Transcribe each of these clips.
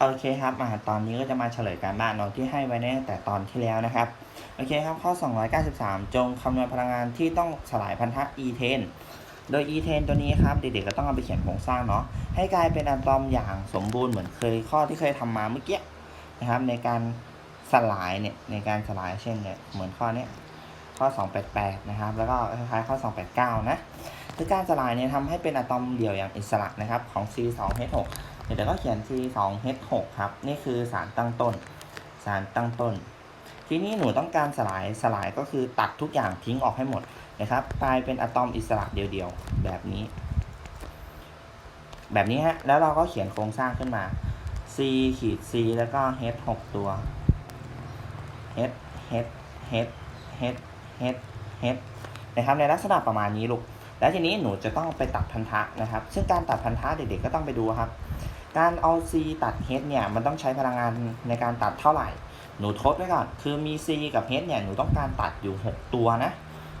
โอเคครับมาตอนนี้ก็จะมาเฉลยการบ้านเนาะที่ให้ไว้ในแต่ตอนที่แล้วนะครับ โอเคครับ ข้อ 293 จงคำนวณพลังงานที่ต้องสลายพันธะ E10 โดย E10 ตัวนี้ครับ เด็กๆก็ต้องเอาไปเขียนโครงสร้างเนาะให้กลายเป็นอะตอมอย่างสมบูรณ์เหมือนเคยข้อที่เคยทำมาเมื่อกี้นะครับ ในการสลายเนี่ยในการสลายเช่นเนี่ยเหมือนข้อนี้ข้อ 288 นะครับ แล้วก็คล้ายๆข้อ 289 นะคือการสลายเนี่ยทำให้เป็นอะตอมเดี่ยวอย่างอิสระนะครับของ C2H6 เดี๋ยวก็เขียน C2H6 ครับ นี่คือสารตั้งต้น สารตั้งต้น ทีนี้หนูต้องการสลาย สลายก็คือตัดทุกอย่างทิ้งออกให้หมดนะครับ กลายเป็นอะตอมอิสระเดียวๆ แบบนี้ แบบนี้ฮะ แล้วเราก็เขียนโครงสร้างขึ้นมา C ขีด C แล้วก็ H 6ตัว H H H H H H นะครับ ในลักษณะประมาณนี้ลูก แล้วทีนี้หนูจะต้องไปตัดพันธะนะครับ ซึ่งการตัดพันธะเด็กๆก็ต้องไปดูครับ การเอา C ตัด H เนี่ยมันต้องใช้พลังงานในการตัดเท่าไหร่ หนูทดไว้ก่อน คือมี C กับ H เนี่ยหนูต้องการตัดอยู่ 6 ตัวนะ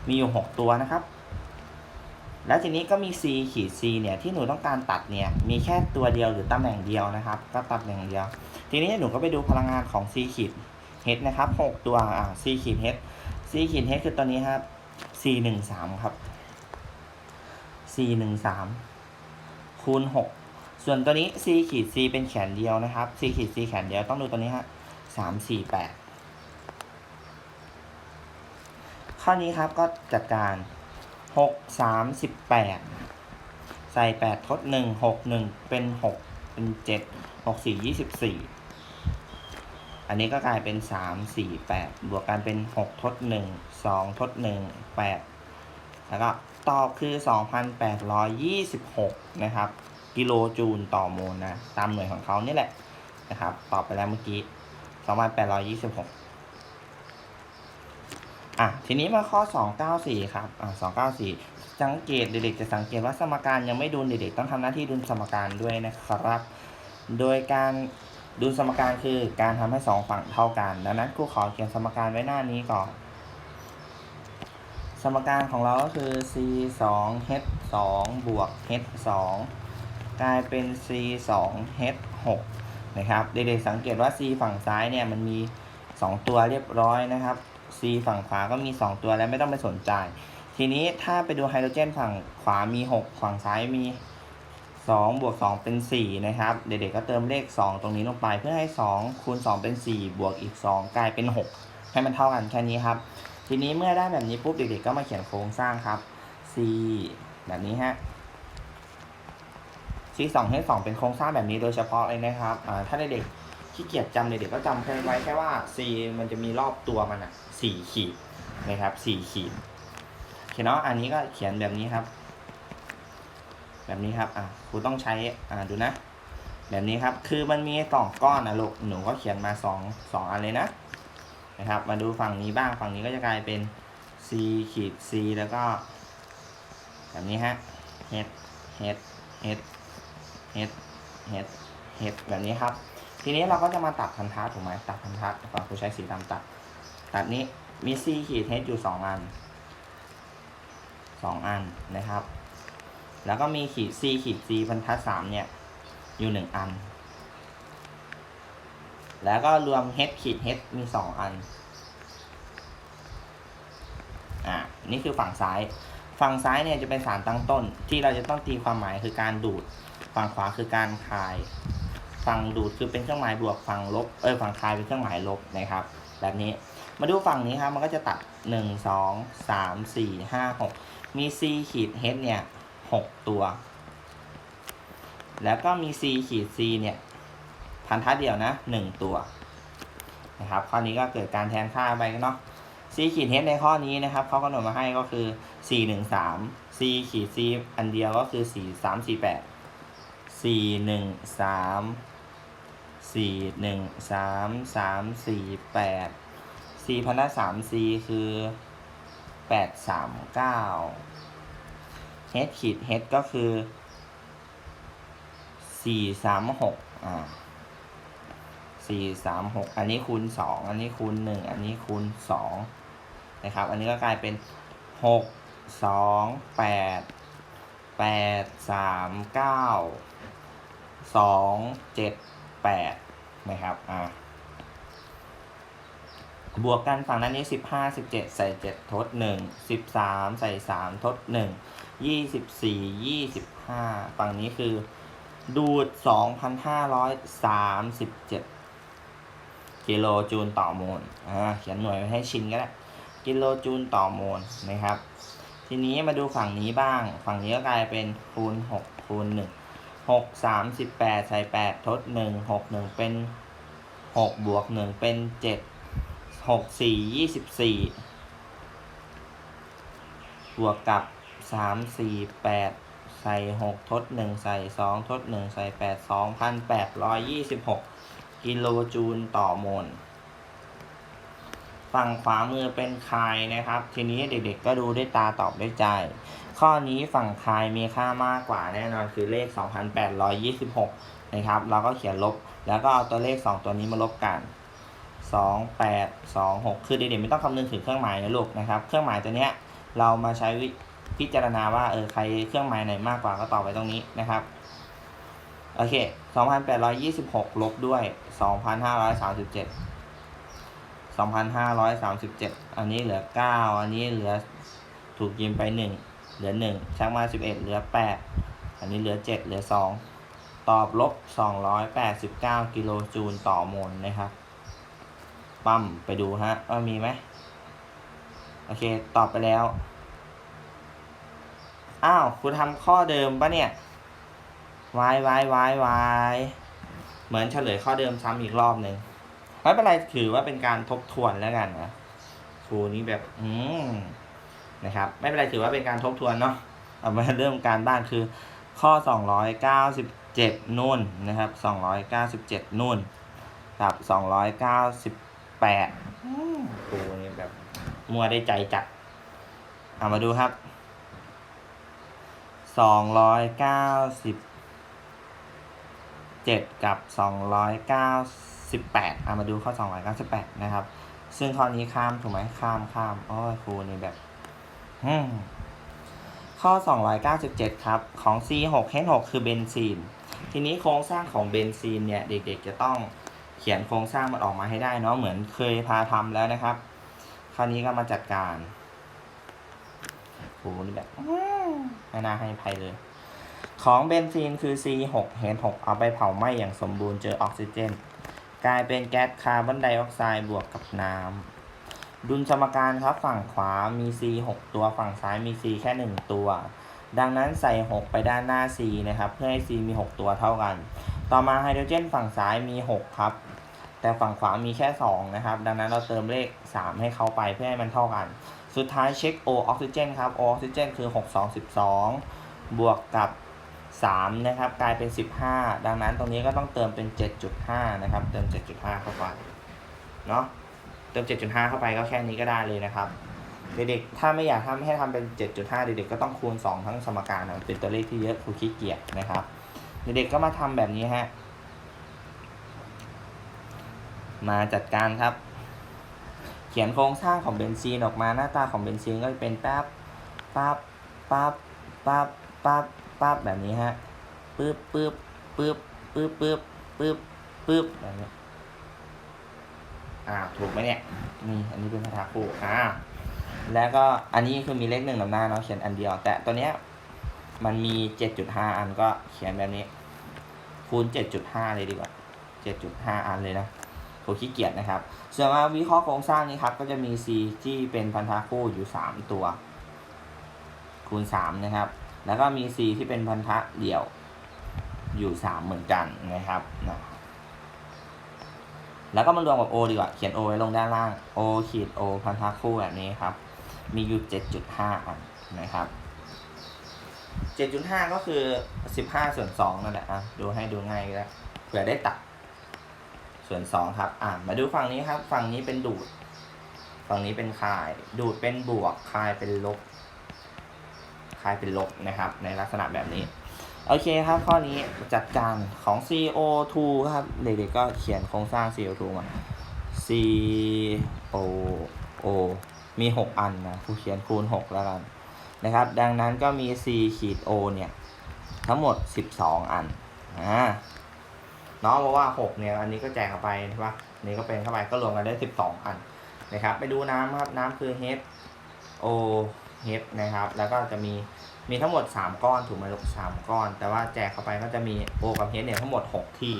มีอยู่ 6 ตัวนะครับ แล้วทีนี้ก็มี C ขีด C เนี่ยที่หนูต้องการตัดเนี่ยมีแค่ตัวเดียวหรือตำแหน่งเดียวนะครับ ก็ตำแหน่งเดียว ทีนี้หนูก็ไปดูพลังงานของ C ขีด H นะครับ 6 ตัวอ่า C ขีด H C ขีด H คือตัวนี้ครับ C หนึ่งสามครับ C หนึ่งสามคูณหก ส่วนตัวนี้ C ขีด C เป็นแขนเดียวนะครับ C ขีด C แขนเดียวต้องดูตัวนี้ฮะสามสี่แปดข้อนี้ครับก็จัดการหกสามสิบแปดใส่แปดทดหนึ่งหกหนึ่งเป็นหกเป็นเจ็ดหกสี่ยี่สิบสี่อันนี้ก็กลายเป็นสามสี่แปดบวกกันเป็นหกทดหนึ่งสองทดหนึ่งแปดแล้วก็ตอบคือ2,826นะครับ กิโลจูลต่อโมลนะ ตามหน่วยของเขานี่แหละนะครับ ตอบไปแล้วเมื่อกี้2,826อะ ทีนี้มาข้อ 294 ครับ อะ294 สังเกตเด็กๆจะสังเกตว่าสมการยังไม่ดูเด็กๆต้องทำหน้าที่ดูสมการด้วยนะครับ โดยการดูสมการคือการทำให้สองฝั่งเท่ากัน ดังนั้นครูขอเขียนสมการไว้หน้านี้ก่อน สมการของเราก็คือ c 2 h 2บวก h 2 กลายเป็น c 2 h 6นะครับ เด็กๆสังเกตว่า c ฝั่งซ้ายเนี่ยมันมี 2 ตัวเรียบร้อยนะครับ c ฝั่งขวาก็มี 2 ตัวแล้วไม่ต้องไปสนใจ ทีนี้ถ้าไปดูไฮโดรเจนฝั่งขวามี 6 ฝั่งซ้ายมี2บวก2เป็น 4 นะครับ เด็กๆก็เติมเลข 2 ตรงนี้ลงไปเพื่อให้ 2 คูณ 2 เป็น 4 บวกอีก 2 กลายเป็น 6 ให้มันเท่ากันแค่นี้ครับ ทีนี้เมื่อได้แบบนี้ปุ๊บเด็กๆก็มาเขียนโครงสร้างครับ c แบบนี้ฮะ c 2 h 2 เป็นโครงสร้างแบบนี้โดยเฉพาะเลยนะครับถ้าเด็กๆขี้เกียจจำเด็กๆก็จำแค่ไว้แค่ว่า c มันจะมีรอบตัวมันอะสี่ขีดนะครับสี่ขีดโอเคเนาะอันนี้ก็เขียนแบบนี้ครับ แบบนี้ครับอะครูต้องใช้อ่าดูนะ แบบนี้ครับคือมันมีสองก้อนนะลูกหนูก็เขียนมาสองสองอันเลยนะนะครับ มาดูฝั่งนี้บ้างฝั่งนี้ก็จะกลายเป็น c ขีด c แล้วก็ แบบนี้ฮะ h h h h h h h แบบนี้ครับ ทีนี้เราก็จะมาตัดพันธะถูกไหมตัดพันธะฝั่งผู้ใช้สีดำตัด ตัดนี้มี c ขีด h อยู่สองอันสองอันนะครับ แล้วก็มีขีด c ขีด c พันธะสามเนี่ย อยู่หนึ่งอัน แล้วก็รวม h ขีด h มี2อัน อ่า นี่คือฝั่งซ้าย ฝั่งซ้ายเนี่ยจะเป็นสารตั้งต้น ที่เราจะต้องตีความหมายคือการดูด ฝั่งขวาคือการคาย ฝั่งดูดคือเป็นเครื่องหมายบวก ฝั่งลบ เออฝั่งคายเป็นเครื่องหมายลบนะครับ แบบนี้ มาดูฝั่งนี้ครับ มันก็จะตัด 1 2 3 4 5 6 มี c ขีด h เนี่ย 6 ตัว แล้วก็มี c ขีด c เนี่ย พันธะเดียวนะหนึ่งตัว นะครับข้อนี้ก็เกิดการแทนค่าไปเนาะ c ขีด h ในข้อนี้นะครับเขากำหนดมาให้ก็คือ 4 1 3 c ขีด c อันเดียวก็คือ 4 3 4 8 4 1 3 4 1 3 3 4 8 c พันธะ3 c คือ 8 3 9 h ขีด h ก็คือสี่สามหกอ่าสี่สามหกอันนี้คูณสองอันนี้คูณหนึ่งอันนี้คูณสอง นะครับ อันนี้ก็กลายเป็นหกสองแปดแปดสามเก้าสองเจ็ดแปดนะครับ อ่า บวกกันฝั่งนั้นนี้สิบห้าสิบเจ็ดใส่เจ็ดทดหนึ่งสิบสามใส่สามทดหนึ่งยี่สิบสี่ยี่สิบห้าฝั่งนี้คือ ดูดสองพันห้าร้อยสามสิบเจ็ดกิโลจูลต่อโมล อ่า เขียนหน่วยให้ชินก็ได้ กิโลจูลต่อโมลนะครับ ทีนี้มาดูฝั่งนี้บ้าง ฝั่งนี้ก็กลายเป็นคูณหกคูณหนึ่งหกสามสิบแปดใส่แปดทดหนึ่งหกหนึ่งเป็นหกบวกหนึ่งเป็นเจ็ดหกสี่ยี่สิบสี่บวกกับสามสี่แปดใส่หกทดหนึ่งใส่สองทดหนึ่งใส่แปดสองพันแปดร้อยยี่สิบหกกิโลจูลต่อโมล ฝั่งขวามือเป็นคายนะครับ ทีนี้เด็กๆก็ดูด้วยตาตอบด้วยใจ ข้อนี้ฝั่งคายมีค่ามากกว่าแน่นอนคือเลข 2,826 นะครับ เราก็เขียนลบ แล้วก็เอาตัวเลข 2 ตัวนี้มาลบกัน 2 8 2 6 คือเด็กๆไม่ต้องคำนึงถึงเครื่องหมายนะลูกนะครับ เครื่องหมายตัวเนี้ยเรามาใช้วิพิจารณาว่าเออใครเครื่องหมายไหนมากกว่าก็ตอบไปตรงนี้นะครับโอเค 2,826 ลบด้วย 2,537 2,537 อันนี้เหลือ 9 อันนี้เหลือถูกยืมไป 1 เหลือ 1 ชักมา 11 เหลือ 8 อันนี้เหลือ 7 เหลือ 2 ตอบลบ 289 กิโลจูลต่อโมลนะครับ ปั๊มไปดูฮะว่ามีไหม โอเค ตอบไปแล้ว อ้าว คุณทำข้อเดิมปะเนี่ยวายวายวายวายเหมือนเฉลยข้อเดิมซ้ำอีกรอบหนึ่ง ไม่เป็นไรถือว่าเป็นการทบทวนแล้วกันนะครูนี้แบบ อืมนะครับ ไม่เป็นไรถือว่าเป็นการทบทวนเนาะเอามาเริ่มการบ้านคือ ข้อ297นู่นนะครับ297นู่นกับ298อืมครูนี่แบบ มัวได้ใจจัดเอามาดูครับ297กับ 298เอามาดูข้อ298นะครับ ซึ่งข้อนี้ข้ามถูกไหมข้ามข้ามโอ้ยครูนี่แบบอืมข้อ 297 ครับ ของ C6H6 คือเบนซีน ทีนี้โครงสร้างของเบนซีนเนี่ย เด็กๆ จะต้องเขียนโครงสร้างมันออกมาให้ได้เนาะเหมือนเคยพาทำแล้วนะครับ คราวนี้ก็มาจัดการครูนี่แบบไม่น่าให้ภัยเลย ของเบนซีนคือ C6H6 เอาไปเผาไหม้อย่างสมบูรณ์เจอออกซิเจน กลายเป็นแก๊สคาร์บอนไดออกไซด์บวกกับน้ำดุลสมการครับฝั่งขวามี C 6 ตัวฝั่งซ้ายมี C แค่ 1 ตัว ดังนั้นใส่ 6 ไปด้านหน้า C นะครับเพื่อให้ C มี 6 ตัวเท่ากัน ต่อมาไฮโดรเจนฝั่งซ้ายมี 6 ครับ แต่ฝั่งขวามีแค่ 2 นะครับ ดังนั้นเราเติมเลข 3 ให้เข้าไปเพื่อให้มันเท่ากัน สุดท้ายเช็ค O ออกซิเจนครับ O ออกซิเจนคือ 6 2 12 บวกกับ 3 นะครับกลายเป็น 15 ดังนั้นตรงนี้ก็ต้องเติมเป็น 7.5 นะครับ เติม 7.5 เข้าไปเนาะเติม 7.5 เข้าไปก็แค่นี้ก็ได้เลยนะครับ เด็กๆถ้าไม่อยากทำให้ทำเป็น 7.5 เด็กๆก็ต้องคูณ 2 ทั้งสมการนะเป็นตัวเลขที่เยอะครูขี้เกียจนะครับ เด็กๆก็มาทำแบบนี้ฮะมาจัดการครับ เขียนโครงสร้างของเบนซีนออกมาหน้าตาของเบนซีนก็จะเป็นแป๊บปั๊บปั๊บปั๊บปั๊บ ปั๊บแบบนี้ฮะปึ๊บปึ๊บปึ๊บปึ๊บปึ๊บปึ๊บปึ๊บแบบนี้อ่าถูกไหมเนี่ยนี่อันนี้เป็นภาษาคู่อ่าแล้วก็อันนี้คือมีเลขหนึ่งนำหน้าเนาะเขียนอันเดียว แต่ตัวเนี้ยมันมีเจ็ดจุดห้าอันก็เขียนแบบนี้ คูณเจ็ดจุดห้าเลยดีกว่าเจ็ดจุดห้าอันเลยนะผมขี้เกียจนะครับ ส่วนมาวิเคราะห์โครงสร้างนี้ครับ ก็จะมี C ที่เป็นพันธะคู่อยู่สามตัว คูณสามนะครับ แล้วก็มี C ที่เป็นพันธะเดี่ยวอยู่สามเหมือนกันนะครับนะแล้วก็มารวมกับ O ดีกว่า เขียน O ไว้ลงด้านล่าง O ขีด O พันธะคู่แบบนี้ครับ มีอยู่ 7.5 อันนะครับ 7.5 ก็คือ 15 ส่วน 2 นั่นแหละอะดูให้ดูง่ายก็ได้เผื่อได้ตัด ส่วน 2 ครับอะมาดูฝั่งนี้ครับ ฝั่งนี้เป็นดูด ฝั่งนี้เป็นคาย ดูดเป็นบวก คายเป็นลบ คายเป็นลบนะครับในลักษณะแบบนี้ โอเคครับข้อนี้จัดการของ CO2 ครับเด็กๆก็เขียนโครงสร้าง CO2 มา COO มี 6 อันนะผู้เขียนคูณ 6 แล้วกันนะครับ ดังนั้นก็มี C ขีด O เนี่ยทั้งหมด 12 อันอ่าเนาะเพราะว่าหกเนี่ย อันนี้ก็แจกเข้าไปใช่ปะนนี้ก็เป็นเข้าไปก็รวมกันได้สิบสองอันนะครับ ไปดูน้ำครับ น้ำคือ H O H นะครับ แล้วก็จะมีมีทั้งหมด 3 ก้อนถูกไหมลูกสามก้อน แต่ว่าแจกเข้าไปก็จะมี O กับ H เนี่ยทั้งหมด 6 ที่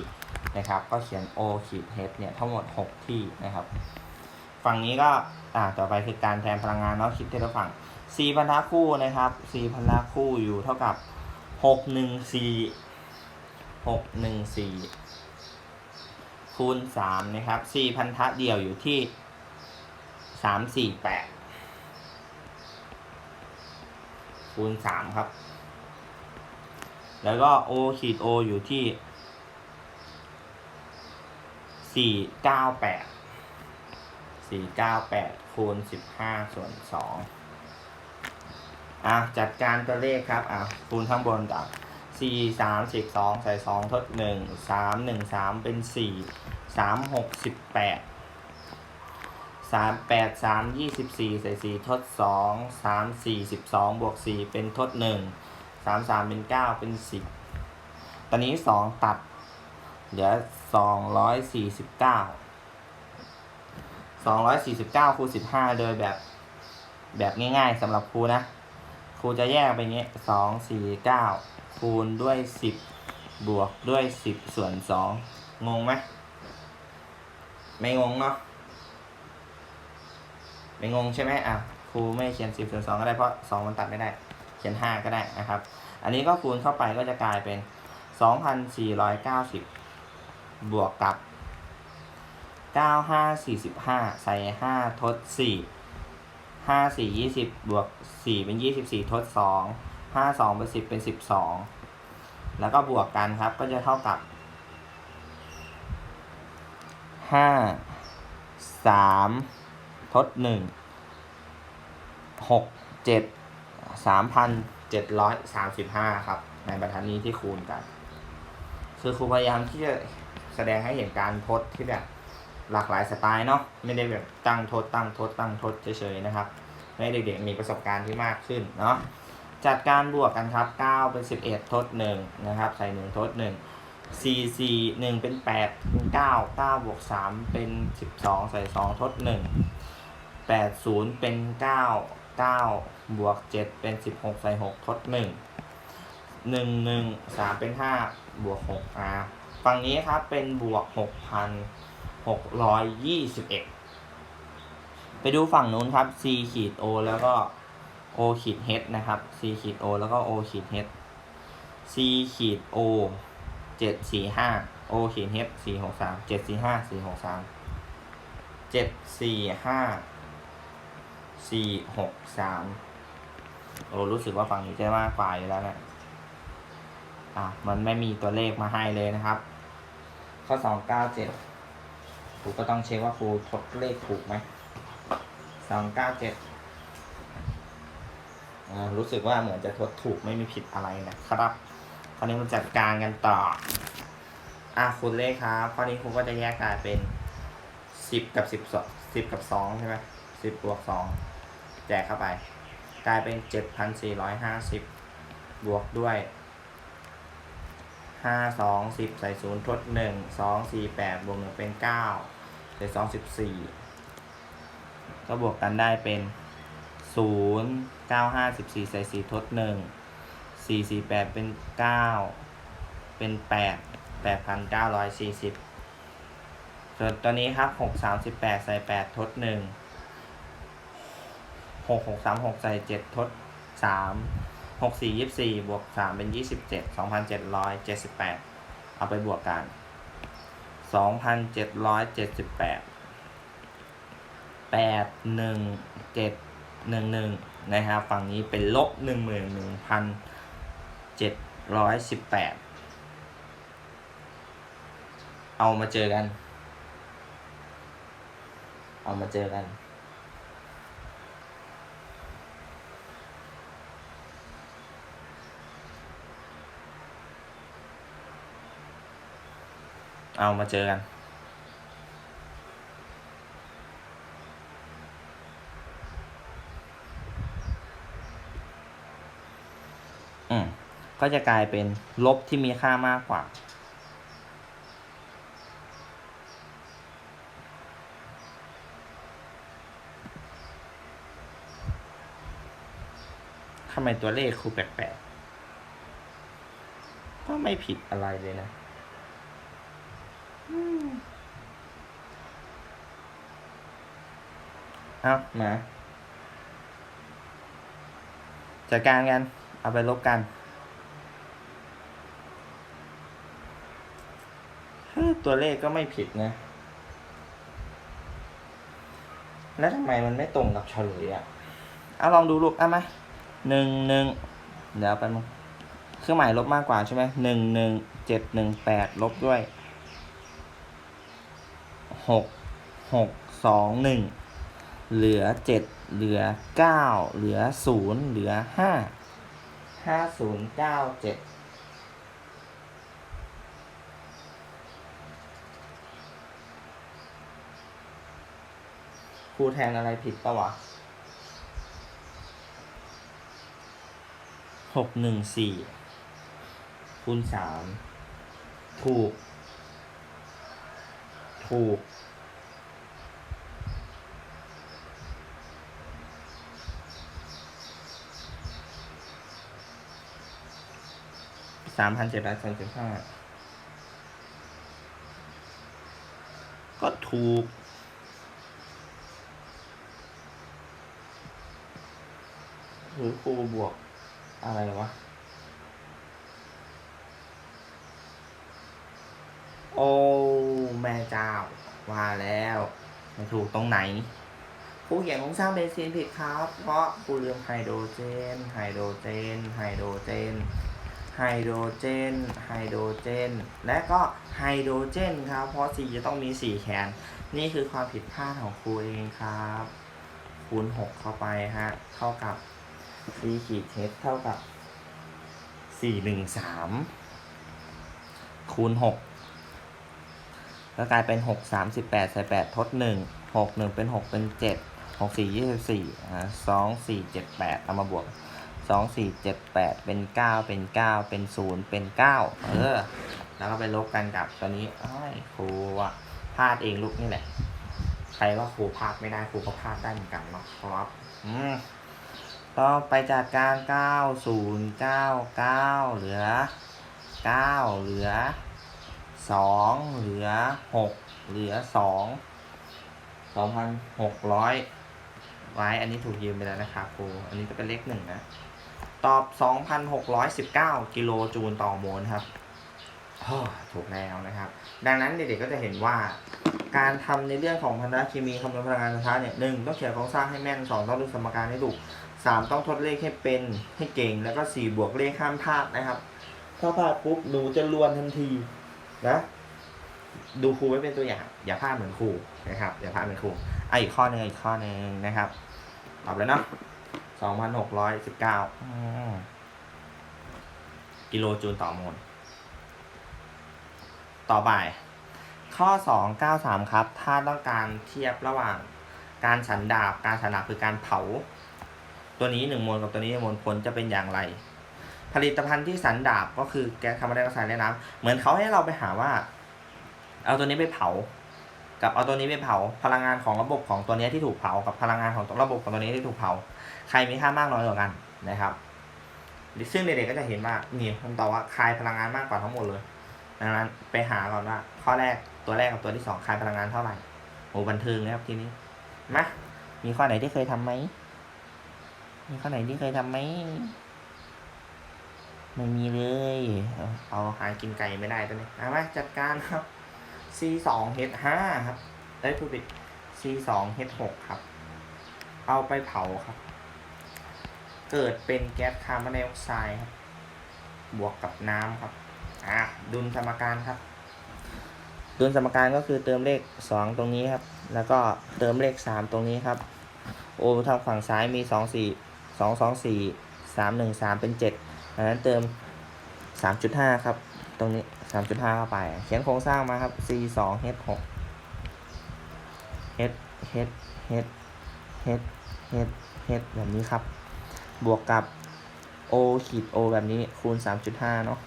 นะครับ ก็เขียน O ขีด H เนี่ยทั้งหมด 6 ที่นะครับ ฝั่งนี้ก็อ่าต่อไปคือการแทนพลังงานเนาะคิดทีละฝั่ง C พันธะคู่นะครับ C พันธะคู่อยู่เท่ากับ 6 1 4 6 1 4คูณ3นะครับ4พันธะเดี่ยวอยู่ที่ 3 4 8 คูณ3ครับ แล้วก็ O ขีด O อยู่ที่4 9 8 4 9 8คูณ15ส่วน2อะจัดการตัวเลขครับอะคูณข้างบนก่อนสี่สามสิบสองใส่สองทดหนึ่งสามหนึ่งสามเป็นสี่สามหกสิบแปด สามแปดสามยี่สิบสี่ใส่สี่ทดสองสามสี่สิบสองบวกสี่เป็นทดหนึ่งสามสามเป็นเก้าเป็นสิบตอนนี้สองตัด เหลือสองร้อยสี่สิบเก้าสองร้อยสี่สิบเก้าคูณสิบห้าโดยแบบแบบง่ายๆสำหรับครูนะ ครูจะแยกไปงเงี้ยสองสี่เก้าคูณด้วยสิบบวกด้วยสิบส่วนสองงงไหมไม่งงเนาะ ไม่งงใช่ไหมอะครูไม่เขียนสิบส่วนสองก็ได้เพราะสองมันตัดไม่ได้ เขียนห้าก็ได้นะครับ อันนี้ก็คูณเข้าไปก็จะกลายเป็นสองพันสี่ร้อยเก้าสิบบวกกับเก้าห้าสี่สิบห้าใส่ห้าทดสี่ห้าสี่ยี่สิบบวกสี่เป็นยี่สิบสี่ทดสองห้าสองเป็นสิบเป็นสิบสองแล้วก็บวกกันครับก็จะเท่ากับห้าสาม ทดหนึ่งหกเจ็ดสามพันเจ็ดร้อยสามสิบห้าครับ ในบรรทัดนี้ที่คูณกัน คือครูพยายามที่จะแสดงให้เห็นการทดที่แบบหลากหลายสไตล์เนาะไม่ได้แบบตั้งทษตั้งทษตั้งทษเฉยๆนะครับให้เด็กๆมีประสบการณ์ที่มากขึ้นเนาะจัดการบวกกันครับ 9 เป็น 11 ทด 1 นะครับ ใส่ 1 ทด 1 4 4 1 เป็น 8 เป็น 9 9 บวก 3 เป็น 12 ใส่ 2 ทด 1 8 0เป็น9 9บวก7เป็น16ใส่6ทด1 1 1 3เป็น5บวก6อ่าฝั่งนี้ครับเป็นบวก6,000หกร้อยยี่สิบเอ็ดไปดูฝั่งนู้นครับ C ขีด O แล้วก็ O ขีด H นะครับ C ขีด O แล้วก็ O ขีด H C ขีด O เจ็ดสี่ห้า O ขีด H สี่หกสามเจ็ดสี่ห้าสี่หกสามเจ็ดสี่ห้า สี่หกสามโอ้รู้สึกว่าฝั่งนี้จะมากกว่าอยู่แล้วนะอะมันไม่มีตัวเลขมาให้เลยนะครับ ข้อสองเก้าเจ็ดครูก็ต้องเช็คว่าครูทดเลขถูกไหมสองเก้าเจ็ดรู้สึกว่าเหมือนจะทดถูกไม่มีผิดอะไรนะครับคราวนี้มาจัดการกันต่อ อะคุณเลขครับข้อนี้ครูก็จะแยกกลายเป็นสิบกับสิบสองสิบกับสองใช่ไหมสิบบวกสอง แจกเข้าไป กลายเป็นเจ็ดพันสี่ร้อยห้าสิบบวกด้วยห้าสองสิบใส่ศูนย์ทดหนึ่งสองสี่แปดบวกหนึ่งเป็นเก้าใส่สองสิบสี่ก็บวกกันได้เป็นศูนย์เก้าห้าสิบสี่ใส่สี่ทดหนึ่งสี่สี่แปดเป็นเก้าเป็นแปดแปดพันเก้าร้อยสี่สิบส่วนตัวนี้ครับหกสามสิบแปดใส่แปดทดหนึ่ง หกหกสามหกใส่เจ็ดทดสามหกสี่ยี่สี่บวกสามเป็นยี่สิบเจ็ดสองพันเจ็ดร้อยเจ็ดสิบแปดเอาไปบวกกันสองพันเจ็ดร้อยเจ็ดสิบแปดแปดหนึ่งเจ็ดหนึ่งหนึ่งนะครับฝั่งนี้เป็นลบหนึ่งหมื่นหนึ่งพันเจ็ดร้อยสิบแปดเอามาเจอกัน เอามาเจอกัน เอามาเจอกันอืมก็จะกลายเป็นลบที่มีค่ามากกว่า ทำไมตัวเลขครูแปลกๆ ก็ไม่ผิดอะไรเลยนะ เอามาจัดการกัน เอาไปลบกันตัวเลขก็ไม่ผิดนะ แล้วทำไมมันไม่ตรงกับเฉลยอะ เอาลองดูลูกเอามาหนึ่งหนึ่งเดี๋ยวไปมึงเครื่องหมายลบมากกว่าใช่ไหมหนึ่งหนึ่งเจ็ดหนึ่งแปดลบด้วยหกหกสองหนึ่ง เหลือเจ็ดเหลือเก้าเหลือศูนย์เหลือห้าห้าศูนย์เก้าเจ็ดครูแทนอะไรผิดปะวะหกหนึ่งสี่คูณสามถูก ถูก สามพันเจ็ดร้อยสามสิบห้าก็ถูก หรือครูบวก อะไรวะ โอ้ แม่เจ้า ว่าแล้วไม่ถูกตรงไหนครูเขียนโครงสร้างเบนซีนผิดครับ เพราะครูลืมไฮโดรเจน ไฮโดรเจน ไฮโดรเจน ไฮโดรเจน ไฮโดรเจน และก็ไฮโดรเจนครับ เพราะ C จะต้องมี 4แคนนี่คือความผิดพลาดของครูเองครับ คูณ 6 เข้าไปฮะ เท่ากับ c ขีด h เท่ากับสี่หนึ่งสามคูณหกก็กลายเป็นหกสามสิบแปดใส่แปดทดหนึ่งหกหนึ่งเป็นหกเป็นเจ็ดหกสี่ยี่สิบสี่อ่าสองสี่เจ็ดแปดเอามาบวก สองสี่เจ็ดแปดเป็นเก้าเป็นเก้าเป็นศูนย์เป็นเก้าเออ แล้วก็ไปลบกันกับตัวนี้ไอ้ครูอะพลาดเองลูกนี่แหละ ใครว่าครูพลาดไม่ได้ครูก็พลาดได้เหมือนกันเนาะครับอืมก็ไปจัดการ9 0 9 9เก้าเก้าเหลือ9เหลือ2เหลือ6เหลือ2 2,600ไว้ อันนี้ถูกยืมไปแล้วนะครับครู อันนี้จะเป็นเลขหนึ่งนะ ตอบ 2,619 กิโลจูลต่อโมลครับถูกแล้วนะครับ ดังนั้นเด็กๆก็จะเห็นว่า การทำในเรื่องของพันธะเคมีคำนวณพลังงานไฟฟ้าเนี่ยหนึ่งต้องเขียนโครงสร้างให้แม่นสองต้องรู้สมการให้ถูกสามต้องทดเลขให้เป็นให้เก่ง แล้วก็สี่บวกเลขห้ามพลาดนะครับ ถ้าพลาดปุ๊บหนูจะลวนทันทีนะ ดูครูไว้เป็นตัวอย่าง อย่าพลาดเหมือนครูนะครับ อย่าพลาดเหมือนครูอะอีกข้อหนึ่งอีกข้อหนึ่งนะครับตอบแล้วเนาะ สองพันหกร้อยสิบเก้ากิโลจูลต่อโมลต่อไป ข้อสองเก้าสามครับ ถ้าต้องการเทียบระหว่างการฉันดาบ การฉันดาบคือการเผา ตัวนี้หนึ่งมวลกับตัวนี้หนึ่งมวลผลจะเป็นอย่างไร ผลิตภัณฑ์ที่สันดาบก็คือแก๊สคาร์บอนไดออกไซด์และน้ำเหมือนเขาให้เราไปหาว่า เอาตัวนี้ไปเผา กับเอาตัวนี้ไปเผาพลังงานของระบบของตัวนี้ที่ถูกเผากับพลังงานของตัวระบบของตัวนี้ที่ถูกเผา ใครมีค่ามากน้อยกว่ากันนะครับซึ่งเด็กๆก็จะเห็นว่านี่ผมตอบว่าใครพลังงานมากกว่าทั้งหมดเลยดังนั้นไปหาก่อนว่า ข้อแรกตัวแรกกับตัวที่สองใครพลังงานเท่าไหร่โอ้บันเทิงเลยครับทีนี้มามีข้อไหนที่เคยทำไหมมีข้อไหนที่เคยทำไหมไม่มีเลย เอาเอาหากินไก่ไม่ได้ตัวนี้เอามาจัดการครับ C สอง H ห้าครับได้ผู้ผิด C สอง H หกครับ เอาไปเผาครับ เกิดเป็นแก๊สคาร์บอนไดออกไซด์ครับ บวกกับน้ำครับ อะ ดุลสมการครับ ดุลสมการก็คือเติมเลขสองตรงนี้ครับ แล้วก็เติมเลขสามตรงนี้ครับ โอทางฝั่งซ้ายมีสองสี่สองสองสี่สามหนึ่งสามเป็นเจ็ดดังนั้นเติมสามจุดห้าครับ ตรงนี้ สามจุดห้าเข้าไป เขียนโครงสร้างมาครับ c สอง h หก h h h h h h แบบนี้ครับ บวกกับ o ขีด o แบบนี้คูณสามจุดห้าเนาะ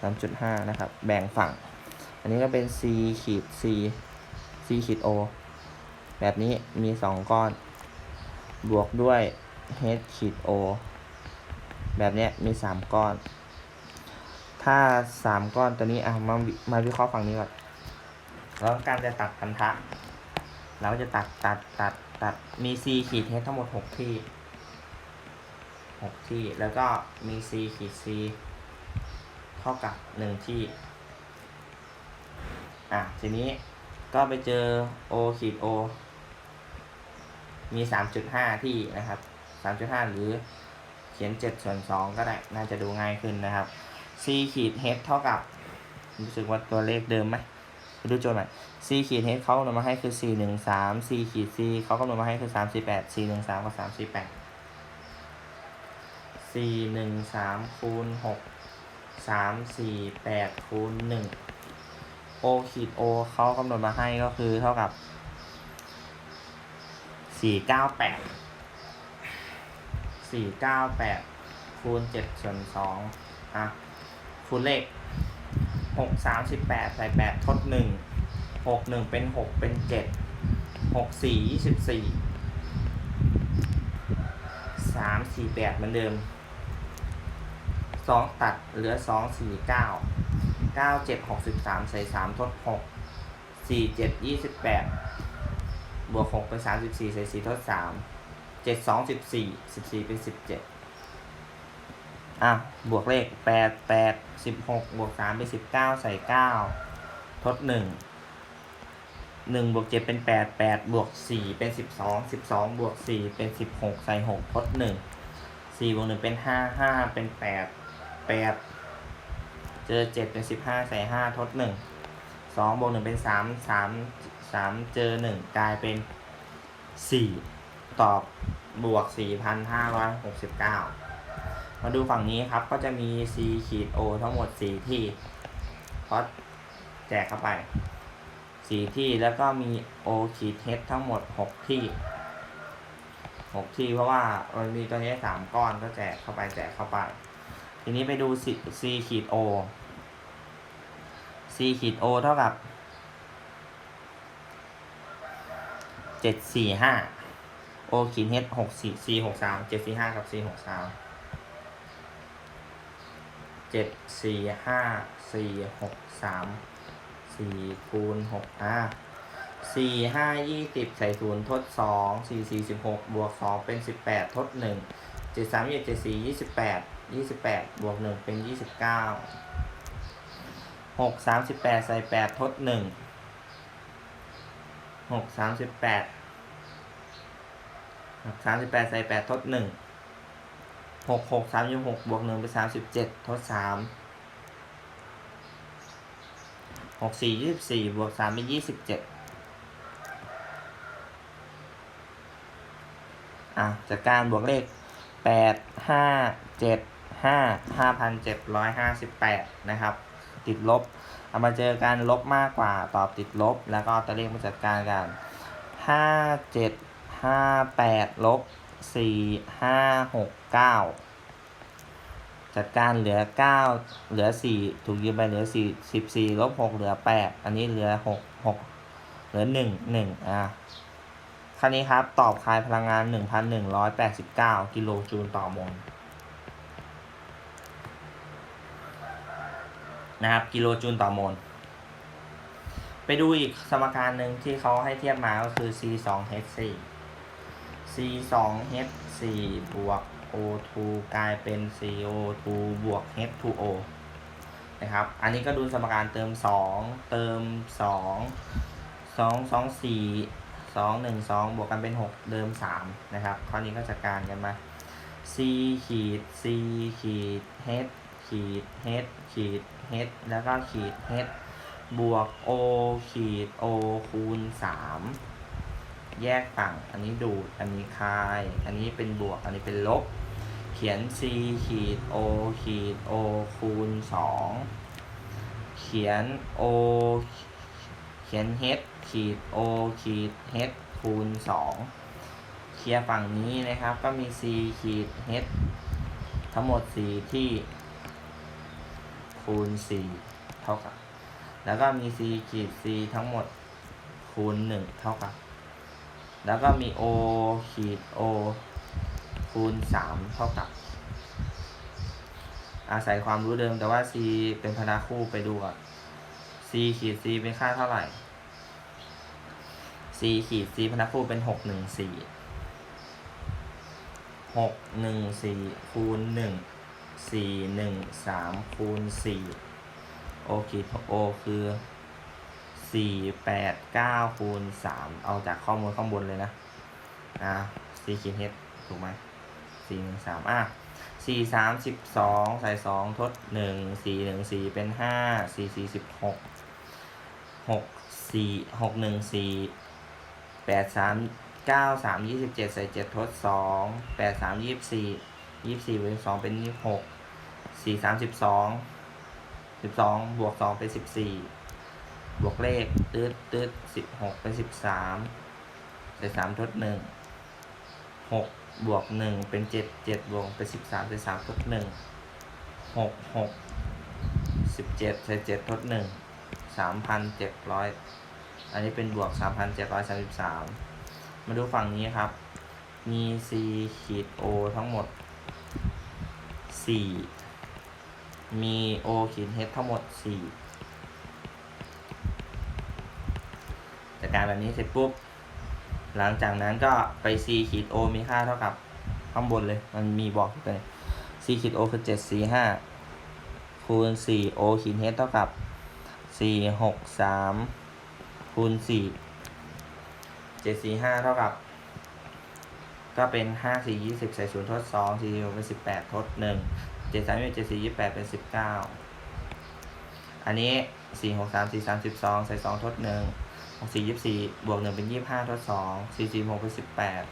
สามจุดห้านะครับ แบ่งฝั่ง อันนี้ก็เป็น c ขีด c c ขีด o แบบนี้มีสองก้อน บวกด้วย h ขีด o แบบนี้มีสามก้อน ถ้าสามก้อนตัวนี้อะมาวิมาวิเคราะห์ฝั่งนี้ก่อนเราต้องการจะตัดพันธะเราจะตัดตัดตัดตัดมี C ขีด H ทั้งหมดหกที่หกที่ แล้วก็มี C ขีด C เท่ากับหนึ่งที่ อะทีนี้ก็ไปเจอ O ขีด O มีสามจุดห้าที่นะครับสามจุดห้าหรือเขียนเจ็ดส่วนสองก็ได้ น่าจะดูง่ายขึ้นนะครับ C ขีด H เท่ากับ รู้สึกว่าตัวเลขเดิมไหมไปดูโจทย์ใหม่ c ขีด h เขากำหนดมาให้คือ 4 1 3 c ขีด c เขากำหนดมาให้คือ 3 4 8 4 1 3กับ3 4 8 4 1 3คูณ6 3 4 8คูณ1 o ขีด o เขากำหนดมาให้ก็คือเท่ากับ 4 9 8 4 9 8คูณ7ส่วน2อะ คูณเลขหกสามสิบแปดใส่แปดทดหนึ่งหกหนึ่งเป็นหกเป็นเจ็ดหกสี่ยี่สิบสี่สามสี่แปดเหมือนเดิมสองตัดเหลือสองสี่เก้าเก้าเจ็ดหกสิบสามใส่สามทดหกสี่เจ็ดยี่สิบแปดบวกหกเป็นสามสิบสี่ใส่สี่ทดสามเจ็ดสองสิบสี่สิบสี่เป็นสิบเจ็ด อะ บวกเลขแปดแปดสิบหกบวกสามเป็นสิบเก้าใส่เก้าทดหนึ่งหนึ่งบวกเจ็ดเป็นแปดแปดบวกสี่เป็นสิบสองสิบสองบวกสี่เป็นสิบหกใส่หกทดหนึ่งสี่บวกหนึ่งเป็นห้าห้าเป็นแปดแปดเจอเจ็ดเป็นสิบห้าใส่ห้าทดหนึ่งสองบวกหนึ่งเป็นสามสามสามเจอหนึ่งกลายเป็นสี่ตอบบวกสี่พันห้าร้อยหกสิบเก้า มาดูฝั่งนี้ครับก็จะมี C ขีด O ทั้งหมด 4 ที่พราะแจกเข้าไป 4 ที่แล้วก็มี O ขีด H ทั้งหมด 6 ที่ 6 ที่เพราะว่ามันมีตัวนี้ 3 ก้อนก็แจกเข้าไปแจกเข้าไป ทีนี้ไปดู C C ขีด O C ขีด O เท่ากับ 745 O ขีด H 6 4 C 6 3 745 กับ C 6 3 เจ็ดสี่ห้าสี่หกสามสี่คูณหกอะสี่ห้ายี่สิบใส่ศูนย์ทดสองสี่สี่สิบหกบวกสองเป็นสิบแปดทดหนึ่งเจ็ดสามยี่เจ็ดสี่ยี่สิบแปดยี่สิบแปดบวกหนึ่งเป็นยี่สิบเก้าหกสามสิบแปดใส่แปดทดหนึ่งหกสามสิบแปดหกสามสิบแปดใส่แปดทดหนึ่ง หกหกสามยี่หกบวกหนึ่งเป็นสามสิบเจ็ดทดสามหกสี่ยี่สิบสี่บวกสามเป็นยี่สิบเจ็ดอะจากการบวกเลขแปดห้าเจ็ดห้าห้าพันเจ็ดร้อยห้าสิบแปดนะครับ ติดลบ เอามาเจอการลบมากกว่าตอบติดลบ แล้วก็ตัวเลขมาจัดการกันห้าเจ็ดห้าแปดลบสี่ห้าหก เก้าจัดการเหลือเก้าเหลือสี่ถูกยืมไปเหลือสี่สิบสี่ลบหกเหลือแปดอันนี้เหลือหกหกเหลือหนึ่งหนึ่งอะคราวนี้ครับตอบคายพลังงานหนึ่งพันหนึ่งร้อยแปดสิบเก้ากิโลจูลต่อมลนะครับ กิโลจูลต่อมลไปดูอีกสมการหนึ่งที่เขาให้เทียบมาก็คือ c 2 h 4 c 2 h 4บวก o 2 กลายเป็น c o 2 บวก h 2 o นะครับ อันนี้ก็ดูสมการเติม 2 เติม 2 2 2 4 2 1 2 บวกกันเป็น 6 เดิม 3 นะครับ ข้อนี้ก็จัดการกันมา c ขีด c ขีด h ขีด h ขีด h แล้วก็ขีด h บวก o ขีด o คูณ 3 แยกฝั่ง อันนี้ดูด อันนี้คาย อันนี้เป็นบวก อันนี้เป็นลบ ขียน c ขีด o ขีด o คูณ2เขียน o เขียน h ขีด o ขีด h คูณ2เคลียร์ฝั่งนี้นะครับ ก็มี c ขีด h ทั้งหมด 4 ที่ คูณ 4 เท่ากับ แล้วก็มี c ขีด c ทั้งหมด คูณ 1 เท่ากับ แล้วก็มี o ขีด o คูณ3เท่ากับ อาศัยความรู้เดิมแต่ว่า c เป็นพนาคู่ไปดูก่อน c ขีด c เป็นค่าเท่าไหร่ c ขีด c พนาคู่เป็นหกหนึ่งสี่หกหนึ่งสี่คูณหนึ่งสี่หนึ่งสามคูณสี่โอขีด o คือสี่แปดเก้าคูณสามเอาจากข้อมูลข้างบนเลยนะ อ่า c ขีด h ถูกไหม สี่หนึ่งสามอะสี่สามสิบสองใส่สองทดหนึ่งสี่หนึ่งสี่เป็นห้าสี่สี่สิบหกหกสี่หกหนึ่งสี่แปดสามเก้าสามยี่สิบเจ็ดใส่เจ็ดทดสองแปดสามยี่สิบสี่ยี่สิบสี่บวกสองเป็นยี่สิบหกสี่สามสิบสองสิบสองบวกสองเป็นสิบสี่บวกเลขตืดตืดสิบหกเป็นสิบสามใส่สามทดหนึ่งหก บวกหนึ่งเป็นเจ็ดเจ็ดบวกเป็นสิบสามใส่สามทดหนึ่งหกหกสิบเจ็ดใส่เจ็ดทดหนึ่งสามพันเจ็ดร้อยอันนี้เป็นบวกสามพันเจ็ดร้อยสามสิบสามมาดูฝั่งนี้ครับ มี c ขีด o ทั้งหมดสี่มี o ขีด h ทั้งหมดสี่จัดการแบบนี้เสร็จปุ๊บ หลังจากนั้นก็ไป c ขีด o มีค่าเท่ากับข้างบนเลย มันมีบอกอยู่เลย c ขีด o คือเจ็ดสี่ห้าคูณสี่ o ขีด h เท่ากับสี่หกสามคูณสี่เจ็ดสี่ห้าเท่ากับ ก็เป็นห้าสี่ยี่สิบใส่ศูนย์ทดสองสี่เป็นสิบแปดทดหนึ่งเจ็ดสามยี่เจ็ดสี่ยี่แปดเป็นสิบเก้าอันนี้สี่หกสามสี่สามสิบสองใส่สองทดหนึ่ง สี่ยี่สี่บวกหนึ่งเป็นยี่ห้าทดสองสี่สี่หกเป็นสิบแปด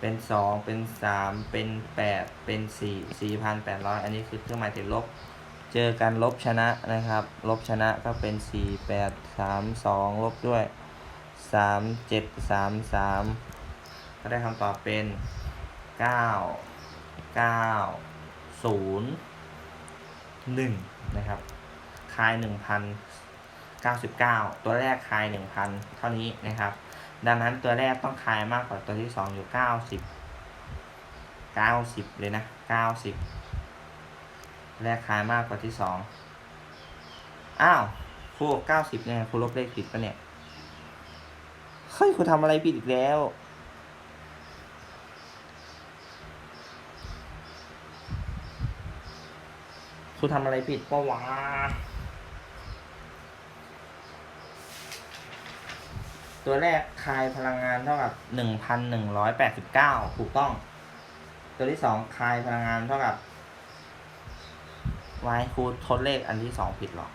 เป็นสองเป็นสามเป็นแปดเป็นสี่สี่พันแปดร้อยอันนี้คือเครื่องหมายติดลบ เจอกันลบชนะนะครับ ลบชนะก็เป็นสี่แปดสามสองลบด้วยสามเจ็ดสามสามก็ได้คำตอบเป็นเก้าเก้าศูนย์หนึ่งนะครับคายหนึ่งพัน เก้าสิบเก้าตัวแรกคายหนึ่งพันเท่านี้นะครับ ดังนั้นตัวแรกต้องคายมากกว่าตัวที่สองอยู่เก้าสิบเก้าสิบเลยนะเก้าสิบแรกคายมากกว่าที่สองอ้าวครูเก้าสิบเนี่ยครูลบเลขผิดปะเนี่ย เฮ้ยครูทำอะไรผิดอีกแล้วครูทำอะไรผิดปะวะ ตัวแรกคายพลังงานเท่ากับหนึ่งพันหนึ่งร้อยแปดสิบเก้าถูกต้อง ตัวที่สองคายพลังงานเท่ากับไว้ครูทดเลขอันที่สองผิดหรอ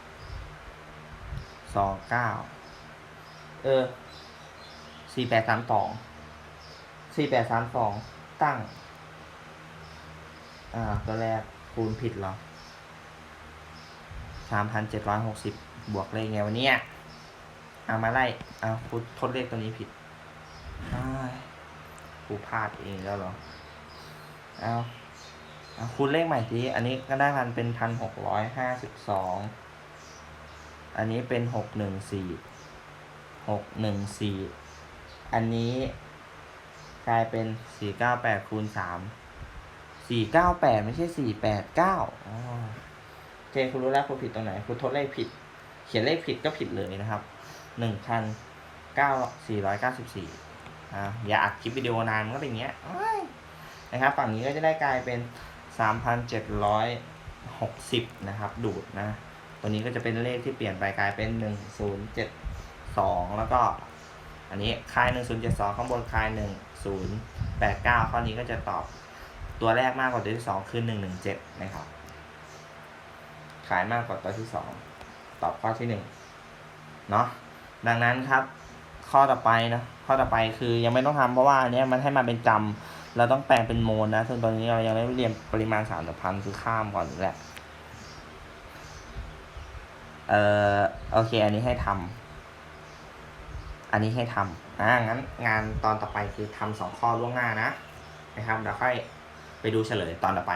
สองเก้าเออสี่แปดสามสองสี่แปดสามสองตั้ง อ่า ตัวแรกคูณผิดหรอสามพันเจ็ดร้อยหกสิบบวกเลขไงวันนี้ เอามาไล่เอาครูทดเลขตัวนี้ผิดครูพลาดเองแล้วหรอ เอาอะคูณเลขใหม่ทีอันนี้ก็ได้กันเป็นพันหกร้อยห้าสิบสอง อันนี้เป็นหกหนึ่งสี่ หกหนึ่งสี่ อันนี้กลายเป็นสี่เก้าแปดคูณสาม สี่เก้าแปดไม่ใช่สี่แปดเก้าอ๋อโอเคคุณรู้แล้วคุณผิดตรงไหน คุณทดเลขผิด เขียนเลขผิดก็ผิดเลยนะครับ หนึ่งพันเก้าสี่ร้อยเก้าสิบสี่อ่าอย่าอัดคลิปวิดีโอนานมันก็เป็นอย่างเงี้ยนะครับ ฝั่งนี้ก็จะได้กลายเป็น3,760นเจ็ดร้อยหกสิบนะครับ ดูดนะ ตัวนี้ก็จะเป็นเลขที่เปลี่ยนไปกลายเป็น1072แล้วก็ อันนี้คลาย1072ข้างบนคลาย1089ข้อนี้ก็จะตอบตัวแรกมากกว่าตัวที่2คือ117นะครับขายมากกว่าตัวที่2ตอบข้อที่1เนาะ ดังนั้นครับ ข้อต่อไปนะข้อต่อไปคือยังไม่ต้องทำเพราะว่าอันนี้มันให้มาเป็นจำเราต้องแปลงเป็นโมลนะซึ่งตอนนี้เรายังไม่เรียนปริมาณสารสัมพันคือข้ามก่อนแหละเอ่อโอเค อันนี้ให้ทำอันนี้ให้ทำอ่างั้นงานตอนต่อไปคือทำสองข้อล่วงหน้านะนะครับเดี๋ยวค่อยไปดูเฉลยตอนต่อไป